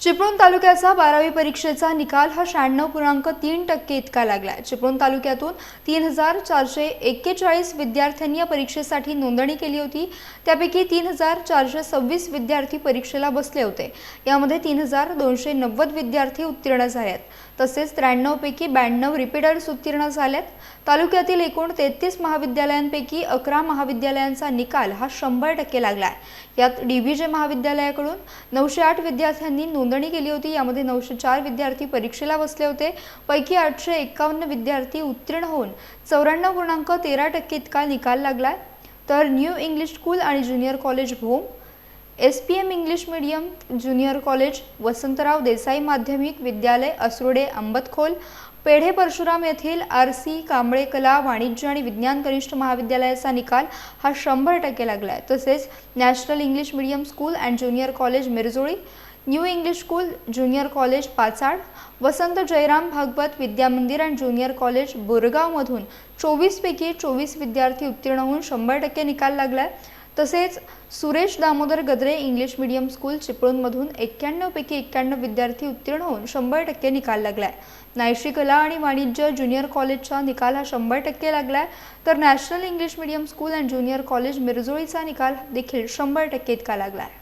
चिपळूण तालुक्याचा बारावी परीक्षेचा निकाल हा शहाण्णव पूर्णांक तीन टक्के इतका लागलाय. चिपळूण तालुक्यातून तीन हजार चारशे एक्केचाळीस विद्यार्थ्यांनी या परीक्षेसाठी नोंदणी केली होती. त्यापैकी तीन हजार चारशे सव्वीस विद्यार्थी परीक्षेला बसले होते. यामध्ये तीन हजार दोनशे नव्वद विद्यार्थी उत्तीर्ण झाले आहेत तसेच त्र्याण्णवपैकी ब्याण्णव रिपीटर्स उत्तीर्ण झाल्यात तालुक्यातील एकूण तेहतीस महाविद्यालयांपैकी अकरा महाविद्यालयांचा निकाल हा शंभर टक्के लागलाय. यात डीबीजे महाविद्यालयाकडून नऊशे आठ विद्यार्थ्यांनी नोंदणी केली होती. यामध्ये नऊशे चार विद्यार्थी परीक्षेला बसले होते. पैकी आठशे एकावन्न विद्यार्थी उत्तीर्ण होऊन चौऱ्याण्णव पूर्णांक तेरा टक्के इतका निकाल लागलाय. तर न्यू इंग्लिश स्कूल आणि junior college Bhom S P M English medium junior college Vasantrao Desai माध्यमिक विद्यालय असरोडे अंबतखोल पेढे परशुराम येथील आर सी कांबळे कला वाणिज्य आणि विज्ञान कनिष्ठ महाविद्यालयाचा निकाल हा शंभर टक्के लागला आहे तसेच national English medium school and junior college Mirjoli new English school junior college Pachad Vasant Jayram Bhagwat Vidyamandir and junior college बोरगावमधून. चोवीसपैकी चोवीस विद्यार्थी उत्तीर्ण होऊन शंभर टक्के निकाल लागला आहे तसेच Suresh Damodar Gadre English medium school चिपळूणमधून एक्क्याण्णवपैकी एक्क्याण्णव विद्यार्थी उत्तीर्ण होऊन शंभर टक्के निकाल लागला आहे नायशी कला आणि वाणिज्य ज्युनियर कॉलेजचा निकाल हा शंभर टक्के लागला आहे तर national English medium school and junior college मिरजोळीचा निकाल देखील शंभर टक्के इतका लागला आहे